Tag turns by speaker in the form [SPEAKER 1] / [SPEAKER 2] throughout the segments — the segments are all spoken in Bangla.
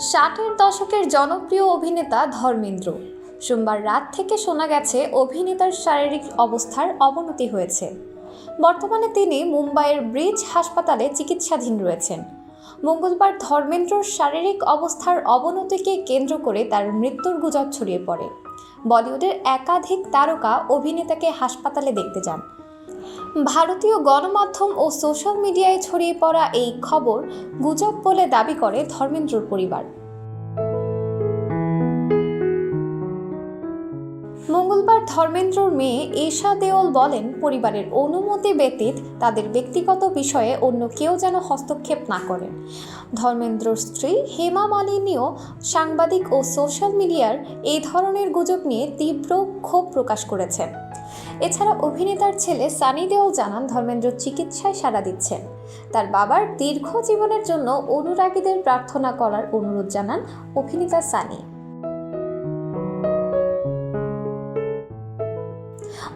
[SPEAKER 1] ষাটের দশকের জনপ্রিয় অভিনেতা ধর্মেন্দ্র। সোমবার রাত থেকে শোনা গেছে অভিনেতার শারীরিক অবস্থার অবনতি হয়েছে। বর্তমানে তিনি মুম্বাইয়ের ব্রিজ হাসপাতালে চিকিৎসাধীন রয়েছেন। মঙ্গলবার ধর্মেন্দ্রর শারীরিক অবস্থার অবনতিকে কেন্দ্র করে তার মৃত্যুর গুজব ছড়িয়ে পড়ে। বলিউডের একাধিক তারকা অভিনেতাকে হাসপাতালে দেখতে যান। ভারতীয় গণমাধ্যম ও সোশ্যাল মিডিয়ায় ছড়িয়ে পড়া এই খবর গুজব বলে দাবি করে ধর্মেন্দ্রর পরিবার। মঙ্গলবার ধর্মেন্দ্রর মেয়ে এশা দেওল বলেন, পরিবারের অনুমতি ব্যতীত তাদের ব্যক্তিগত বিষয়ে অন্য কেউ যেন হস্তক্ষেপ না করেন। ধর্মেন্দ্রর স্ত্রী হেমা মালিনীও সাংবাদিক ও সোশ্যাল মিডিয়ার এই ধরনের গুজব নিয়ে তীব্র ক্ষোভ প্রকাশ করেছেন এছাড়া অভিনেতার ছেলে সানি দেওল জানান, ধর্মেন্দ্র চিকিৎসায় সাড়া দিচ্ছেন। তার বাবার দীর্ঘ জীবনের জন্য অনুরাগীদের প্রার্থনা করার অনুরোধ জানান অভিনেতা সানি।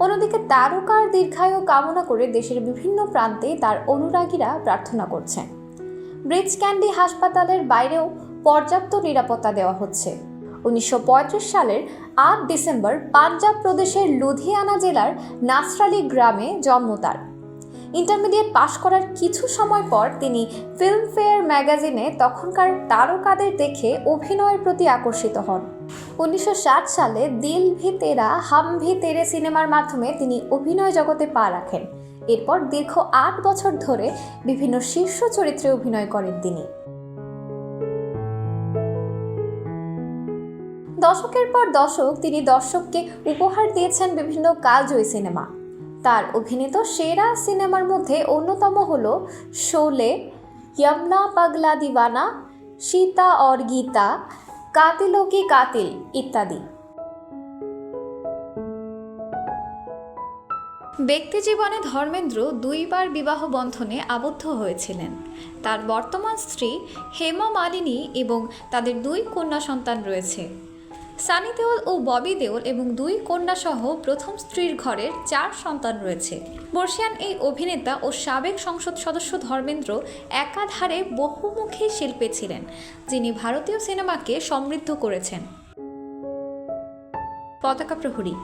[SPEAKER 1] অন্যদিকে তারকার দীর্ঘায়ু কামনা করে দেশের বিভিন্ন প্রান্তে তার অনুরাগীরা প্রার্থনা করছেন ব্রিজ ক্যান্ডি হাসপাতালের বাইরেও পর্যাপ্ত নিরাপত্তা দেওয়া হচ্ছে। উনিশশো পঁয়ত্রিশ সালের আট ডিসেম্বর পাঞ্জাব প্রদেশের লুধিয়ানা জেলার নাসরালি গ্রামে জন্ম তার। ইন্টারমিডিয়েট পাশ করার কিছু সময় পর তিনি ফিল্মফেয়ার ম্যাগাজিনে তখনকার তারকাদের দেখে অভিনয়ের প্রতি আকর্ষিত হন। উনিশশো সালে দিল ভি তেরা, হাম ভি তেরে সিনেমার মাধ্যমে তিনি অভিনয় জগতে পা রাখেন। এরপর দীর্ঘ আট বছর ধরে বিভিন্ন শীর্ষ চরিত্রে অভিনয় করেন তিনি। দশকের পর দশক তিনি দর্শককে উপহার দিয়েছেন বিভিন্ন কালজয়ী সিনেমা। তার অভিনীত সেরা সিনেমার মধ্যে অন্যতম হল শোলে, ইয়মনা পাগলা দিওয়ানা, সীতা অর গীতা, কাতিল কি কাতিল ইত্যাদি। ব্যক্তি জীবনে ধর্মেন্দ্র দুইবার বিবাহ বন্ধনে আবদ্ধ হয়েছিলেন। তার বর্তমান স্ত্রী হেমা মালিনী এবং তাদের দুই কন্যা সন্তান রয়েছে। সানি দেওল ও ববি দেওল এবং দুই কন্যা সহ প্রথম স্ত্রীর ঘরের চার সন্তান রয়েছে। বর্ষিয়ান এই অভিনেতা ও সাবেক সংসদ সদস্য ধর্মেন্দ্র একাধারে বহুমুখী শিল্পী ছিলেন, যিনি ভারতীয় সিনেমাকে সমৃদ্ধ করেছেন। পতাকা প্রহরী